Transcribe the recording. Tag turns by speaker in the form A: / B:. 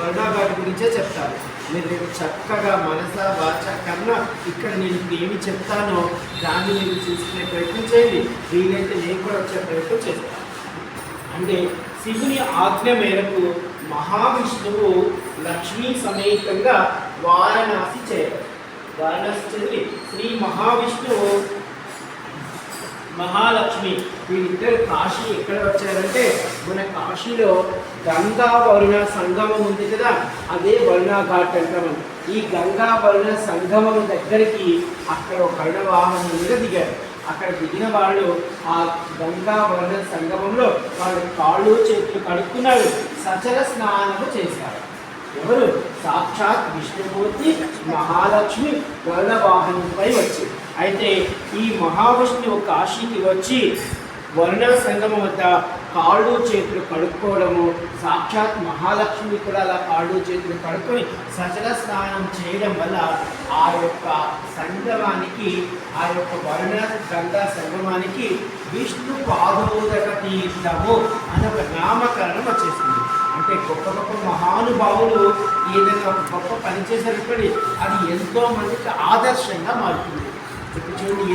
A: వర్ణాఘాటి గురించే చెప్తాను మీరు రేపు చక్కగా మనస వాచ కర్ణ ఇక్కడ నేను ఇప్పుడు ఏమి చెప్తానో దాన్ని మీరు చూసుకునే ప్రయత్నం చేయండి. వీలైతే నేను కూడా వచ్చే ప్రయత్నం చేస్తాను. అంటే శివుని ఆజ్ఞ మేరకు మహావిష్ణువు లక్ష్మీ సమేతంగా వారణాసి చేయాలి వారణాసి చెంది శ్రీ మహావిష్ణువు మహాలక్ష్మి. వీళ్ళిద్దరు కాశీ ఎక్కడ వచ్చారంటే మన కాశీలో గంగా వరుణ సంగమం ఉంది కదా అదే వరుణ ఘాట్ ఈ గంగా వరుణ సంగమం దగ్గరికి అక్కడ ఒక కరుణ వాహనం మీద దిగారు. అక్కడ దిగిన వాళ్ళు ఆ గంగా వరుణ సంగమంలో వాళ్ళు కాళ్ళు చేతులు కడుక్కున్నారు. సచల స్నానము చేశారు. ఎవరు? సాక్షాత్ విష్ణుమూర్తి మహాలక్ష్మి గరుడ వచ్చింది వచ్చి. అయితే ఈ మహావిష్ణువు కాశీకి వచ్చి వర్ణ సంగమం వద్ద కాళ్ళు చేతులు కడుక్కోవడము సాక్షాత్ మహాలక్ష్మి కూడా అలా కాళ్ళు చేతులు కడుక్కొని సజల స్నానం చేయడం వల్ల ఆ యొక్క సంగమానికి ఆ యొక్క వర్ణ గంగా సంగమానికి విష్ణు పాదోదక తీర్థము అనే ఒక నామకరణం వచ్చేసింది. అంటే గొప్ప గొప్ప మహానుభావులు ఏదైనా ఒక గొప్ప పని చేశారనుకోండి అది ఎంతో మందికి ఆదర్శంగా మారుతుంది. ఇప్పుడు చూడండి